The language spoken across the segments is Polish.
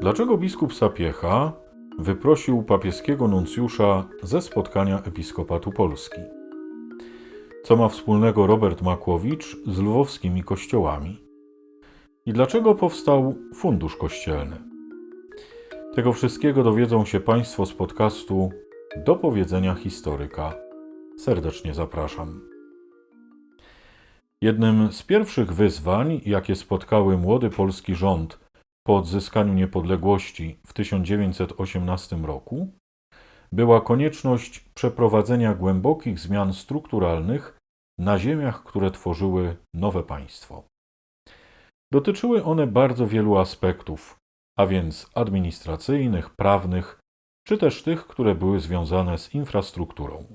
Dlaczego biskup Sapiecha wyprosił papieskiego nuncjusza ze spotkania Episkopatu Polski? Co ma wspólnego Robert Makłowicz z lwowskimi kościołami? I dlaczego powstał Fundusz Kościelny? Tego wszystkiego dowiedzą się Państwo z podcastu Do powiedzenia historyka. Serdecznie zapraszam. Jednym z pierwszych wyzwań, jakie spotkały młody polski rząd po odzyskaniu niepodległości w 1918 roku, była konieczność przeprowadzenia głębokich zmian strukturalnych na ziemiach, które tworzyły nowe państwo. Dotyczyły one bardzo wielu aspektów, a więc administracyjnych, prawnych, czy też tych, które były związane z infrastrukturą.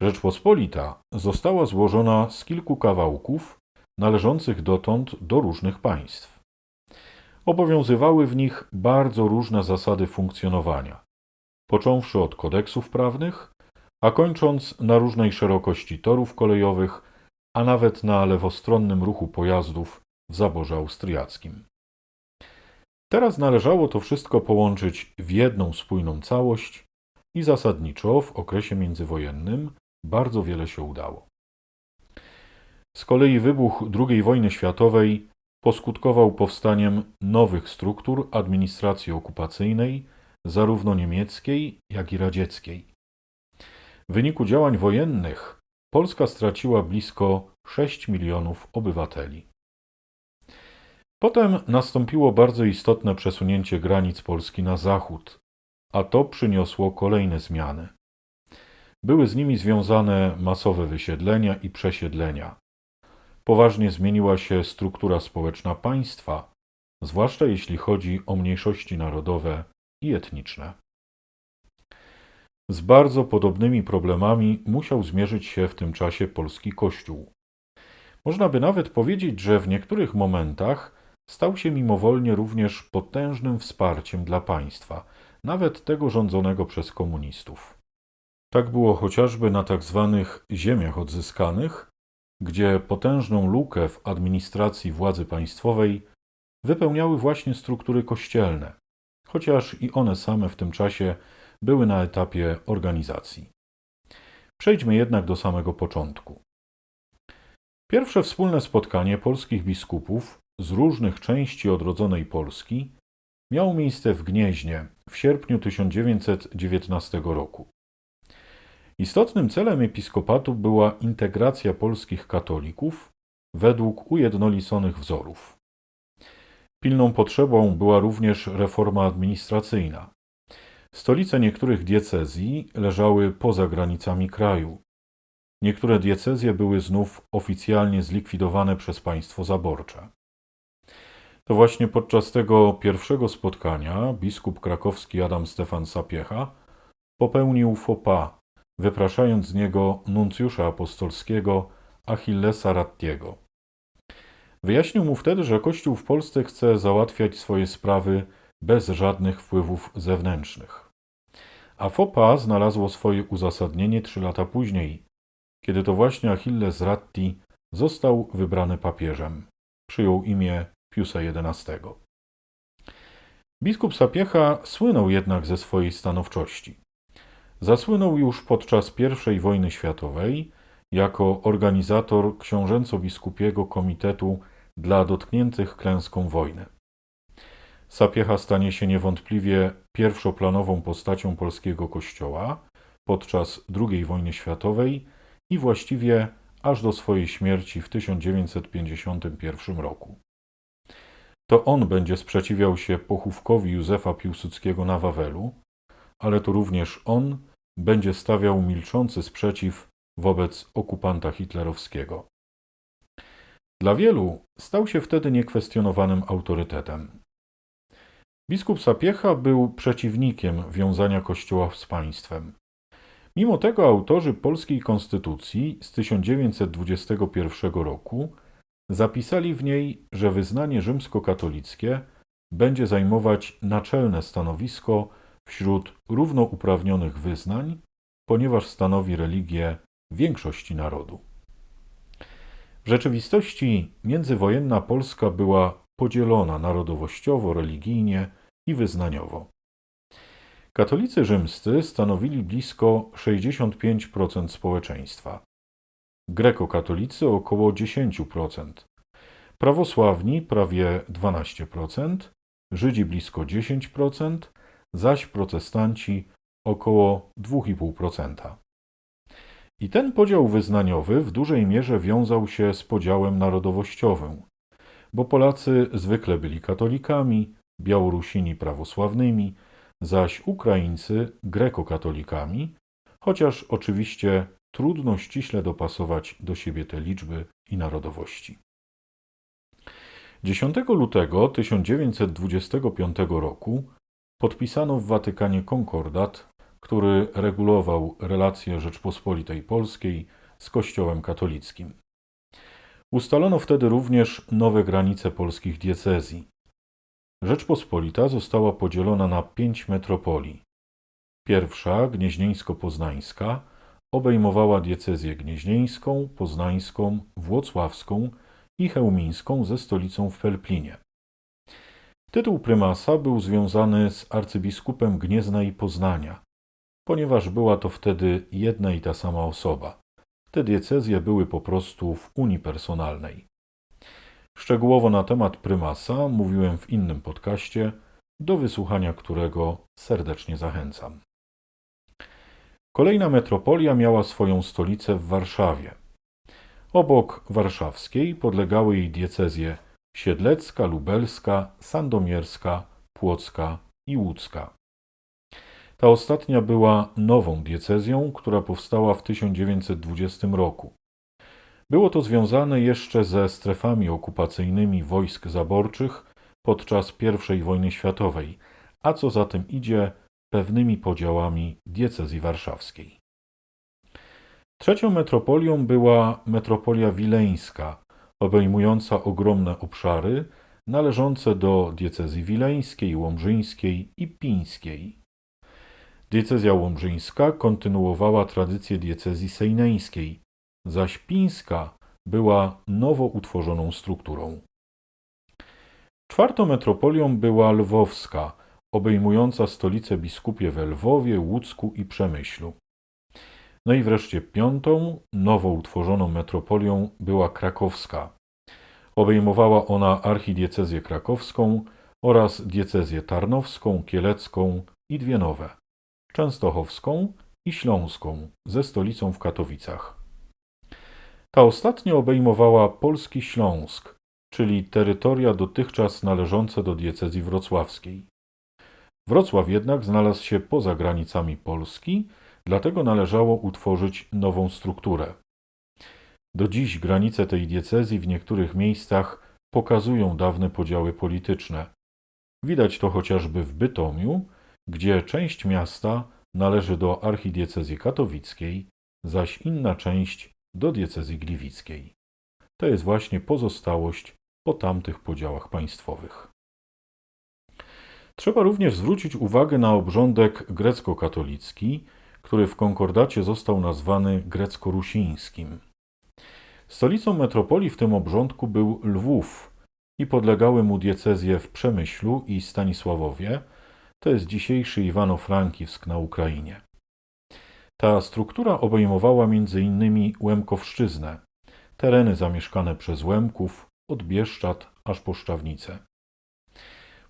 Rzeczpospolita została złożona z kilku kawałków należących dotąd do różnych państw. Obowiązywały w nich bardzo różne zasady funkcjonowania, począwszy od kodeksów prawnych, a kończąc na różnej szerokości torów kolejowych, a nawet na lewostronnym ruchu pojazdów w zaborze austriackim. Teraz należało to wszystko połączyć w jedną spójną całość i zasadniczo w okresie międzywojennym bardzo wiele się udało. Z kolei wybuch II wojny światowej poskutkował powstaniem nowych struktur administracji okupacyjnej, zarówno niemieckiej, jak i radzieckiej. W wyniku działań wojennych Polska straciła blisko 6 milionów obywateli. Potem nastąpiło bardzo istotne przesunięcie granic Polski na zachód, a to przyniosło kolejne zmiany. Były z nimi związane masowe wysiedlenia i przesiedlenia. Poważnie zmieniła się struktura społeczna państwa, zwłaszcza jeśli chodzi o mniejszości narodowe i etniczne. Z bardzo podobnymi problemami musiał zmierzyć się w tym czasie polski Kościół. Można by nawet powiedzieć, że w niektórych momentach stał się mimowolnie również potężnym wsparciem dla państwa, nawet tego rządzonego przez komunistów. Tak było chociażby na tak zwanych ziemiach odzyskanych, gdzie potężną lukę w administracji władzy państwowej wypełniały właśnie struktury kościelne, chociaż i one same w tym czasie były na etapie organizacji. Przejdźmy jednak do samego początku. Pierwsze wspólne spotkanie polskich biskupów z różnych części odrodzonej Polski miało miejsce w Gnieźnie w sierpniu 1919 roku. Istotnym celem episkopatu była integracja polskich katolików według ujednoliconych wzorów. Pilną potrzebą była również reforma administracyjna. Stolice niektórych diecezji leżały poza granicami kraju. Niektóre diecezje były znów oficjalnie zlikwidowane przez państwo zaborcze. To właśnie podczas tego pierwszego spotkania biskup krakowski Adam Stefan Sapiecha popełnił faux pas, wypraszając z niego nuncjusza apostolskiego Achillesa Rattiego. Wyjaśnił mu wtedy, że Kościół w Polsce chce załatwiać swoje sprawy bez żadnych wpływów zewnętrznych. A pas znalazło swoje uzasadnienie trzy lata później, kiedy to właśnie Achilles Ratti został wybrany papieżem. Przyjął imię Piusa XI. Biskup Sapiecha słynął jednak ze swojej stanowczości. Zasłynął już podczas I wojny światowej jako organizator książęco-biskupiego komitetu dla dotkniętych klęską wojny. Sapiecha stanie się niewątpliwie pierwszoplanową postacią polskiego kościoła podczas II wojny światowej i właściwie aż do swojej śmierci w 1951 roku. To on będzie sprzeciwiał się pochówkowi Józefa Piłsudskiego na Wawelu, ale to również on będzie stawiał milczący sprzeciw wobec okupanta hitlerowskiego. Dla wielu stał się wtedy niekwestionowanym autorytetem. Biskup Sapiecha był przeciwnikiem wiązania Kościoła z państwem. Mimo tego autorzy polskiej konstytucji z 1921 roku zapisali w niej, że wyznanie rzymskokatolickie będzie zajmować naczelne stanowisko wśród równouprawnionych wyznań, ponieważ stanowi religię większości narodu. W rzeczywistości międzywojenna Polska była podzielona narodowościowo, religijnie i wyznaniowo. Katolicy rzymscy stanowili blisko 65% społeczeństwa, grekokatolicy około 10%, prawosławni prawie 12%, Żydzi blisko 10%, zaś protestanci około 2,5%. I ten podział wyznaniowy w dużej mierze wiązał się z podziałem narodowościowym, bo Polacy zwykle byli katolikami, Białorusini prawosławnymi, zaś Ukraińcy grekokatolikami, chociaż oczywiście trudno ściśle dopasować do siebie te liczby i narodowości. 10 lutego 1925 roku podpisano w Watykanie konkordat, który regulował relacje Rzeczpospolitej Polskiej z Kościołem katolickim. Ustalono wtedy również nowe granice polskich diecezji. Rzeczpospolita została podzielona na pięć metropolii. Pierwsza, gnieźnieńsko-poznańska, obejmowała diecezję gnieźnieńską, poznańską, włocławską i chełmińską ze stolicą w Pelplinie. Tytuł prymasa był związany z arcybiskupem Gniezna i Poznania, ponieważ była to wtedy jedna i ta sama osoba. Te diecezje były po prostu w unii personalnej. Szczegółowo na temat prymasa mówiłem w innym podcaście, do wysłuchania którego serdecznie zachęcam. Kolejna metropolia miała swoją stolicę w Warszawie. Obok warszawskiej podlegały jej diecezje siedlecka, lubelska, sandomierska, płocka i łódzka. Ta ostatnia była nową diecezją, która powstała w 1920 roku. Było to związane jeszcze ze strefami okupacyjnymi wojsk zaborczych podczas I wojny światowej, a co za tym idzie, pewnymi podziałami diecezji warszawskiej. Trzecią metropolią była metropolia wileńska, obejmująca ogromne obszary należące do diecezji wileńskiej, łomżyńskiej i pińskiej. Diecezja łomżyńska kontynuowała tradycję diecezji sejneńskiej, zaś pińska była nowo utworzoną strukturą. Czwartą metropolią była lwowska, obejmująca stolice biskupie w Lwowie, Łódzku i Przemyślu. No i wreszcie piątą, nowo utworzoną metropolią była krakowska. Obejmowała ona archidiecezję krakowską oraz diecezję tarnowską, kielecką i dwie nowe częstochowską i śląską ze stolicą w Katowicach. Ta ostatnia obejmowała polski Śląsk, czyli terytoria dotychczas należące do diecezji wrocławskiej. Wrocław jednak znalazł się poza granicami Polski, dlatego należało utworzyć nową strukturę. Do dziś granice tej diecezji w niektórych miejscach pokazują dawne podziały polityczne. Widać to chociażby w Bytomiu, gdzie część miasta należy do archidiecezji katowickiej, zaś inna część do diecezji gliwickiej. To jest właśnie pozostałość po tamtych podziałach państwowych. Trzeba również zwrócić uwagę na obrządek grecko-katolicki, który w konkordacie został nazwany grecko-rusińskim. Stolicą metropolii w tym obrządku był Lwów i podlegały mu diecezje w Przemyślu i Stanisławowie, to jest dzisiejszy Iwano-Frankiwsk na Ukrainie. Ta struktura obejmowała m.in. Łemkowszczyznę, tereny zamieszkane przez Łemków, od Bieszczad aż po Szczawnicę.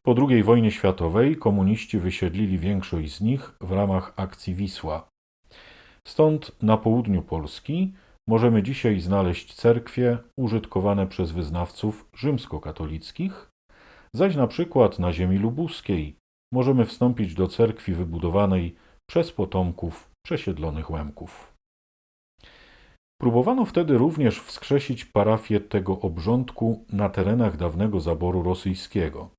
Po II wojnie światowej komuniści wysiedlili większość z nich w ramach akcji Wisła. Stąd na południu Polski możemy dzisiaj znaleźć cerkwie użytkowane przez wyznawców rzymskokatolickich, zaś na przykład na ziemi lubuskiej możemy wstąpić do cerkwi wybudowanej przez potomków przesiedlonych Łemków. Próbowano wtedy również wskrzesić parafię tego obrządku na terenach dawnego zaboru rosyjskiego.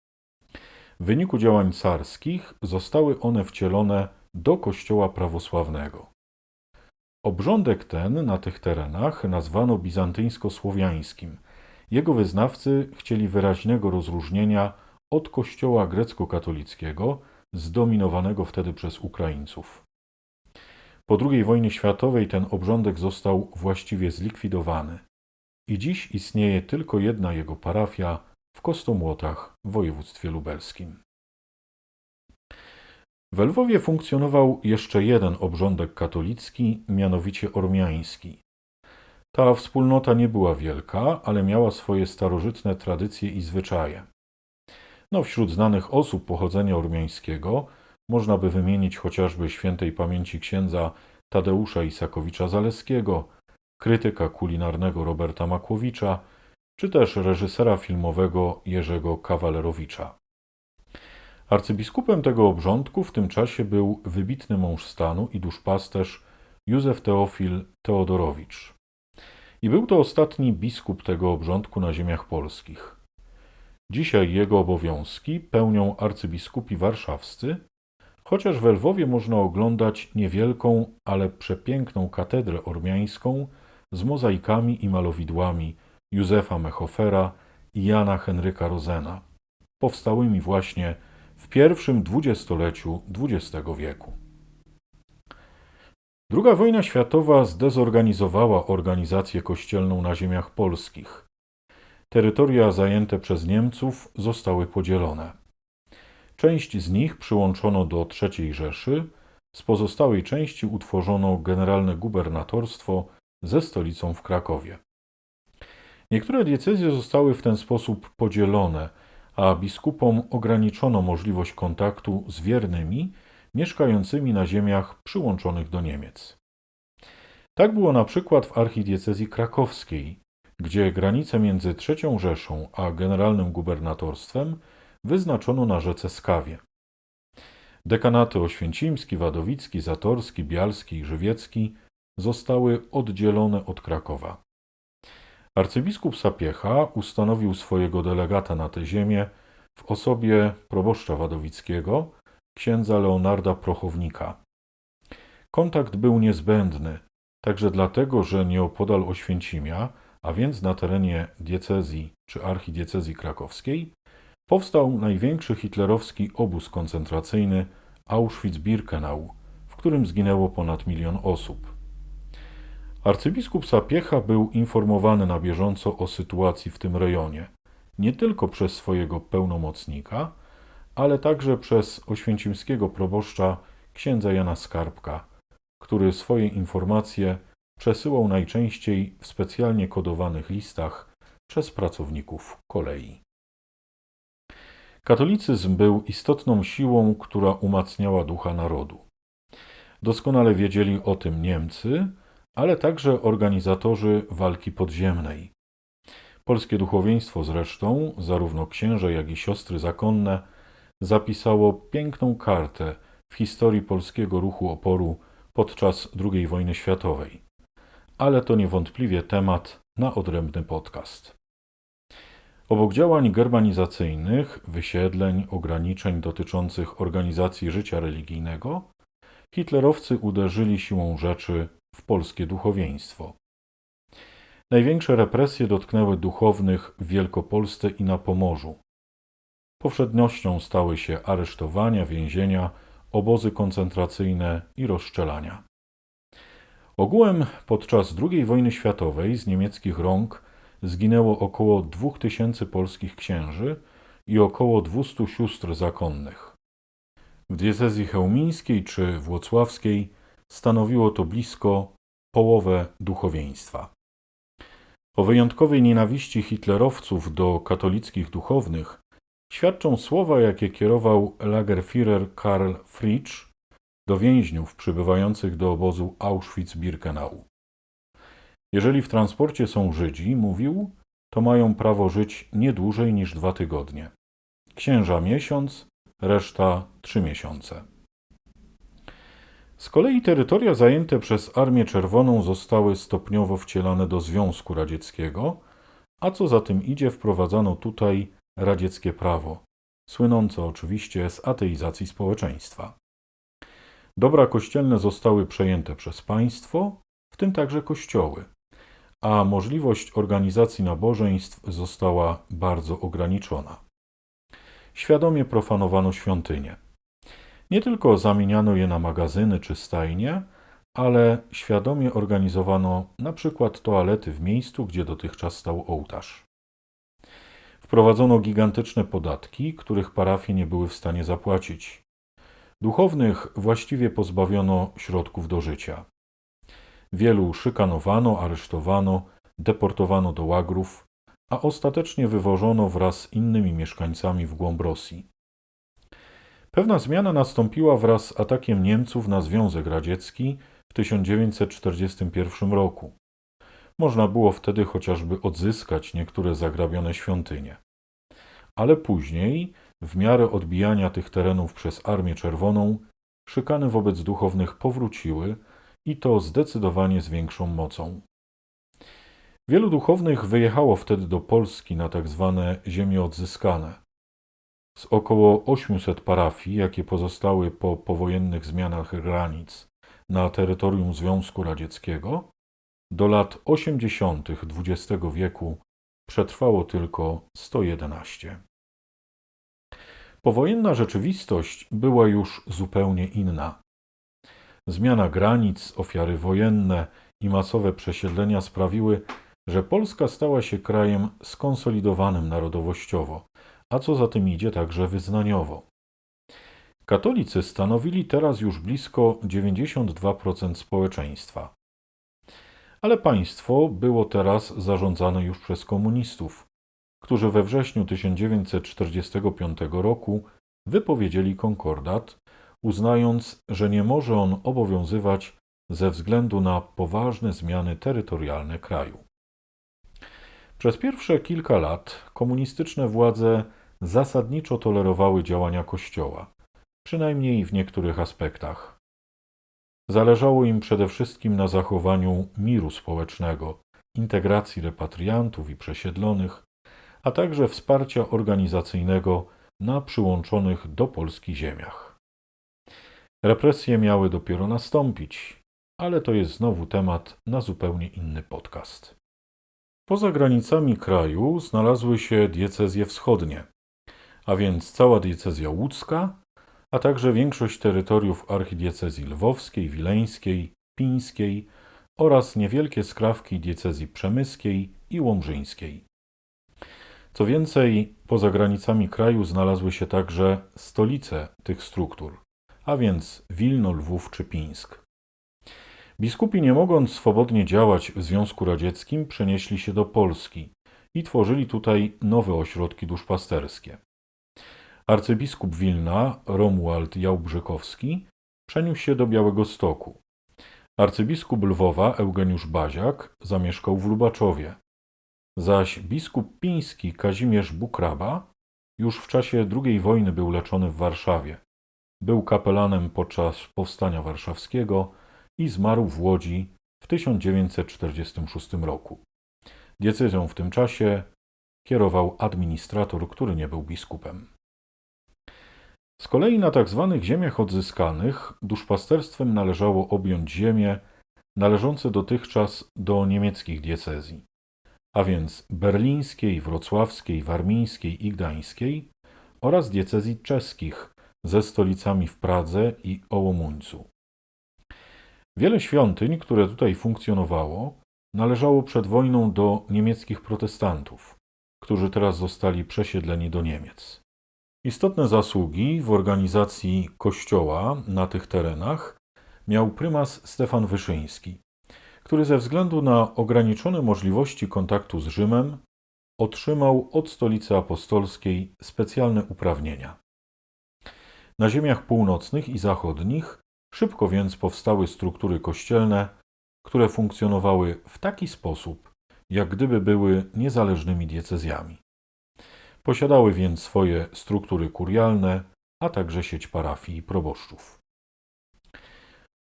W wyniku działań carskich zostały one wcielone do kościoła prawosławnego. Obrządek ten na tych terenach nazwano bizantyńsko-słowiańskim. Jego wyznawcy chcieli wyraźnego rozróżnienia od kościoła grecko-katolickiego, zdominowanego wtedy przez Ukraińców. Po II wojnie światowej ten obrządek został właściwie zlikwidowany i dziś istnieje tylko jedna jego parafia w Kostomłotach w województwie lubelskim. W Lwowie funkcjonował jeszcze jeden obrządek katolicki, mianowicie ormiański. Ta wspólnota nie była wielka, ale miała swoje starożytne tradycje i zwyczaje. No, wśród znanych osób pochodzenia ormiańskiego można by wymienić chociażby świętej pamięci księdza Tadeusza Isakowicza Zaleskiego, krytyka kulinarnego Roberta Makłowicza, czy też reżysera filmowego Jerzego Kawalerowicza. Arcybiskupem tego obrządku w tym czasie był wybitny mąż stanu i duszpasterz Józef Teofil Teodorowicz. I był to ostatni biskup tego obrządku na ziemiach polskich. Dzisiaj jego obowiązki pełnią arcybiskupi warszawscy, chociaż w Lwowie można oglądać niewielką, ale przepiękną katedrę ormiańską z mozaikami i malowidłami Józefa Mechofera i Jana Henryka Rozena, powstałymi właśnie w pierwszym dwudziestoleciu XX wieku. Druga wojna światowa zdezorganizowała organizację kościelną na ziemiach polskich. Terytoria zajęte przez Niemców zostały podzielone. Część z nich przyłączono do III Rzeszy, z pozostałej części utworzono generalne gubernatorstwo ze stolicą w Krakowie. Niektóre diecezje zostały w ten sposób podzielone, a biskupom ograniczono możliwość kontaktu z wiernymi mieszkającymi na ziemiach przyłączonych do Niemiec. Tak było na przykład w archidiecezji krakowskiej, gdzie granicę między III Rzeszą a generalnym gubernatorstwem wyznaczono na rzece Skawie. Dekanaty oświęcimski, wadowicki, zatorski, bialski i żywiecki zostały oddzielone od Krakowa. Arcybiskup Sapiecha ustanowił swojego delegata na tę ziemię w osobie proboszcza wadowickiego, księdza Leonarda Prochownika. Kontakt był niezbędny, także dlatego, że nieopodal Oświęcimia, a więc na terenie diecezji czy archidiecezji krakowskiej, powstał największy hitlerowski obóz koncentracyjny Auschwitz-Birkenau, w którym zginęło ponad milion osób. Arcybiskup Sapiecha był informowany na bieżąco o sytuacji w tym rejonie, nie tylko przez swojego pełnomocnika, ale także przez oświęcimskiego proboszcza księdza Jana Skarbka, który swoje informacje przesyłał najczęściej w specjalnie kodowanych listach przez pracowników kolei. Katolicyzm był istotną siłą, która umacniała ducha narodu. Doskonale wiedzieli o tym Niemcy, ale także organizatorzy walki podziemnej. Polskie duchowieństwo zresztą, zarówno księże, jak i siostry zakonne, zapisało piękną kartę w historii polskiego ruchu oporu podczas II wojny światowej. Ale to niewątpliwie temat na odrębny podcast. Obok działań germanizacyjnych, wysiedleń, ograniczeń dotyczących organizacji życia religijnego, hitlerowcy uderzyli siłą rzeczy w polskie duchowieństwo. Największe represje dotknęły duchownych w Wielkopolsce i na Pomorzu. Powszednością stały się aresztowania, więzienia, obozy koncentracyjne i rozszczelania. Ogółem podczas II wojny światowej z niemieckich rąk zginęło około 2000 polskich księży i około 200 sióstr zakonnych. W diecezji chełmińskiej czy włocławskiej stanowiło to blisko połowę duchowieństwa. O wyjątkowej nienawiści hitlerowców do katolickich duchownych świadczą słowa, jakie kierował Lagerführer Karl Fritsch do więźniów przybywających do obozu Auschwitz-Birkenau. Jeżeli w transporcie są Żydzi, mówił, to mają prawo żyć nie dłużej niż dwa tygodnie. Księża miesiąc, reszta trzy miesiące. Z kolei terytoria zajęte przez Armię Czerwoną zostały stopniowo wcielane do Związku Radzieckiego, a co za tym idzie, wprowadzano tutaj radzieckie prawo, słynące oczywiście z ateizacji społeczeństwa. Dobra kościelne zostały przejęte przez państwo, w tym także kościoły, a możliwość organizacji nabożeństw została bardzo ograniczona. Świadomie profanowano świątynie. Nie tylko zamieniano je na magazyny czy stajnie, ale świadomie organizowano na przykład toalety w miejscu, gdzie dotychczas stał ołtarz. Wprowadzono gigantyczne podatki, których parafie nie były w stanie zapłacić. Duchownych właściwie pozbawiono środków do życia. Wielu szykanowano, aresztowano, deportowano do łagrów, a ostatecznie wywożono wraz z innymi mieszkańcami w głąb Rosji. Pewna zmiana nastąpiła wraz z atakiem Niemców na Związek Radziecki w 1941 roku. Można było wtedy chociażby odzyskać niektóre zagrabione świątynie. Ale później, w miarę odbijania tych terenów przez Armię Czerwoną, szykany wobec duchownych powróciły i to zdecydowanie z większą mocą. Wielu duchownych wyjechało wtedy do Polski na tak zwane ziemie odzyskane. Z około 800 parafii, jakie pozostały po powojennych zmianach granic na terytorium Związku Radzieckiego, do lat 80. XX wieku przetrwało tylko 111. Powojenna rzeczywistość była już zupełnie inna. Zmiana granic, ofiary wojenne i masowe przesiedlenia sprawiły, że Polska stała się krajem skonsolidowanym narodowościowo, a co za tym idzie także wyznaniowo. Katolicy stanowili teraz już blisko 92% społeczeństwa. Ale państwo było teraz zarządzane już przez komunistów, którzy we wrześniu 1945 roku wypowiedzieli konkordat, uznając, że nie może on obowiązywać ze względu na poważne zmiany terytorialne kraju. Przez pierwsze kilka lat komunistyczne władze zasadniczo tolerowały działania Kościoła, przynajmniej w niektórych aspektach. Zależało im przede wszystkim na zachowaniu miru społecznego, integracji repatriantów i przesiedlonych, a także wsparcia organizacyjnego na przyłączonych do Polski ziemiach. Represje miały dopiero nastąpić, ale to jest znowu temat na zupełnie inny podcast. Poza granicami kraju znalazły się diecezje wschodnie, a więc cała diecezja łódzka, a także większość terytoriów archidiecezji lwowskiej, wileńskiej, pińskiej oraz niewielkie skrawki diecezji przemyskiej i łomżyńskiej. Co więcej, poza granicami kraju znalazły się także stolice tych struktur, a więc Wilno, Lwów czy Pińsk. Biskupi, nie mogąc swobodnie działać w Związku Radzieckim, przenieśli się do Polski i tworzyli tutaj nowe ośrodki duszpasterskie. Arcybiskup Wilna, Romuald Jałbrzykowski, przeniósł się do Białego Stoku. Arcybiskup Lwowa, Eugeniusz Baziak, zamieszkał w Lubaczowie, zaś biskup piński Kazimierz Bukraba już w czasie II wojny był leczony w Warszawie. Był kapelanem podczas Powstania Warszawskiego i zmarł w Łodzi w 1946 roku. Decyzją w tym czasie kierował administrator, który nie był biskupem. Z kolei na tzw. Tak ziemiach odzyskanych duszpasterstwem należało objąć ziemie należące dotychczas do niemieckich diecezji, a więc berlińskiej, wrocławskiej, warmińskiej i gdańskiej oraz diecezji czeskich ze stolicami w Pradze i Ołomuńcu. Wiele świątyń, które tutaj funkcjonowało, należało przed wojną do niemieckich protestantów, którzy teraz zostali przesiedleni do Niemiec. Istotne zasługi w organizacji kościoła na tych terenach miał prymas Stefan Wyszyński, który ze względu na ograniczone możliwości kontaktu z Rzymem otrzymał od stolicy apostolskiej specjalne uprawnienia. Na ziemiach północnych i zachodnich szybko więc powstały struktury kościelne, które funkcjonowały w taki sposób, jak gdyby były niezależnymi diecezjami. Posiadały więc swoje struktury kurialne, a także sieć parafii i proboszczów.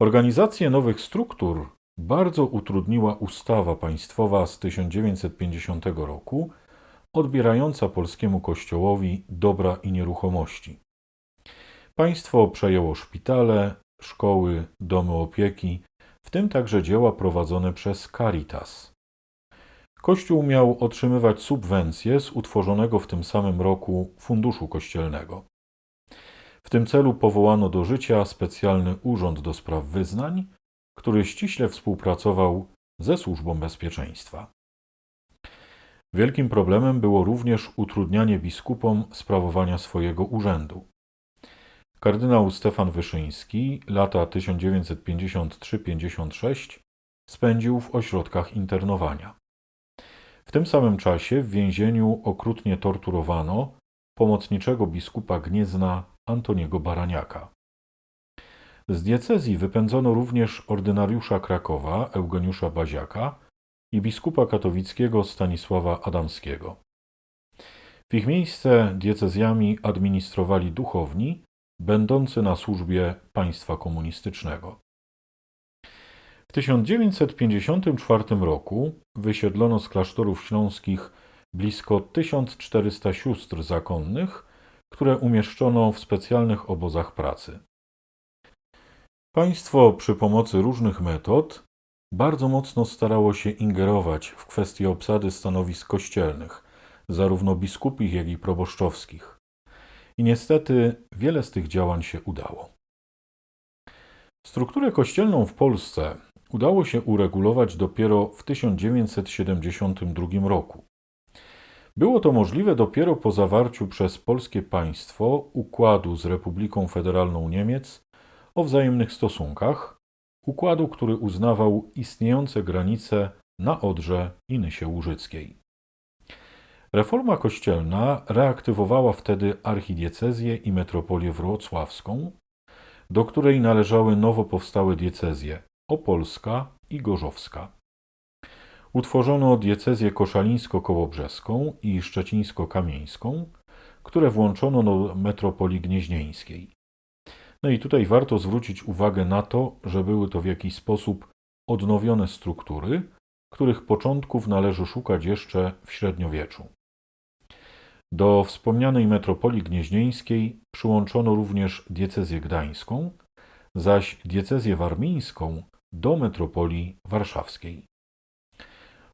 Organizację nowych struktur bardzo utrudniła ustawa państwowa z 1950 roku, odbierająca polskiemu kościołowi dobra i nieruchomości. Państwo przejęło szpitale, szkoły, domy opieki, w tym także dzieła prowadzone przez Caritas. Kościół miał otrzymywać subwencje z utworzonego w tym samym roku Funduszu Kościelnego. W tym celu powołano do życia specjalny Urząd do Spraw Wyznań, który ściśle współpracował ze Służbą Bezpieczeństwa. Wielkim problemem było również utrudnianie biskupom sprawowania swojego urzędu. Kardynał Stefan Wyszyński lata 1953-56 spędził w ośrodkach internowania. W tym samym czasie w więzieniu okrutnie torturowano pomocniczego biskupa Gniezna Antoniego Baraniaka. Z diecezji wypędzono również ordynariusza Krakowa Eugeniusza Baziaka i biskupa katowickiego Stanisława Adamskiego. W ich miejsce diecezjami administrowali duchowni będący na służbie państwa komunistycznego. W 1954 roku wysiedlono z klasztorów śląskich blisko 1400 sióstr zakonnych, które umieszczono w specjalnych obozach pracy. Państwo przy pomocy różnych metod bardzo mocno starało się ingerować w kwestie obsady stanowisk kościelnych, zarówno biskupich, jak i proboszczowskich. I niestety wiele z tych działań się udało. Strukturę kościelną w Polsce udało się uregulować dopiero w 1972 roku. Było to możliwe dopiero po zawarciu przez polskie państwo układu z Republiką Federalną Niemiec o wzajemnych stosunkach, układu, który uznawał istniejące granice na Odrze i Nysie Łużyckiej. Reforma kościelna reaktywowała wtedy archidiecezję i metropolię wrocławską, do której należały nowo powstałe diecezje opolska i gorzowska. Utworzono diecezję koszalińsko-kołobrzeską i szczecińsko-kamieńską, które włączono do metropolii gnieźnieńskiej. No i tutaj warto zwrócić uwagę na to, że były to w jakiś sposób odnowione struktury, których początków należy szukać jeszcze w średniowieczu. Do wspomnianej metropolii gnieźnieńskiej przyłączono również diecezję gdańską, zaś diecezję warmińską do metropolii warszawskiej.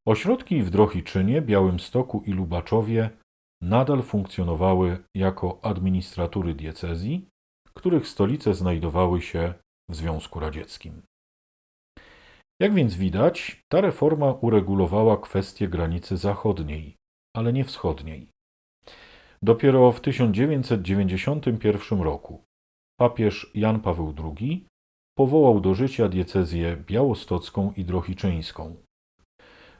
Ośrodki w Drohiczynie, Białymstoku i Lubaczowie nadal funkcjonowały jako administratury diecezji, których stolice znajdowały się w Związku Radzieckim. Jak więc widać, ta reforma uregulowała kwestię granicy zachodniej, ale nie wschodniej. Dopiero w 1991 roku papież Jan Paweł II powołał do życia diecezję białostocką i drohiczyńską.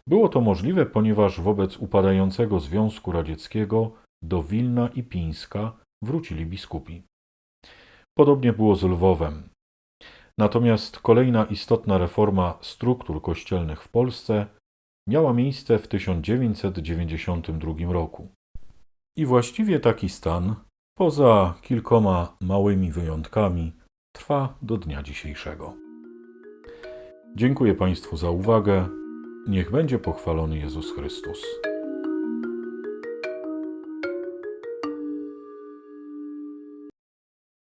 Było to możliwe, ponieważ wobec upadającego Związku Radzieckiego do Wilna i Pińska wrócili biskupi. Podobnie było z Lwowem. Natomiast kolejna istotna reforma struktur kościelnych w Polsce miała miejsce w 1992 roku. I właściwie taki stan, poza kilkoma małymi wyjątkami, trwa do dnia dzisiejszego. Dziękuję Państwu za uwagę. Niech będzie pochwalony Jezus Chrystus.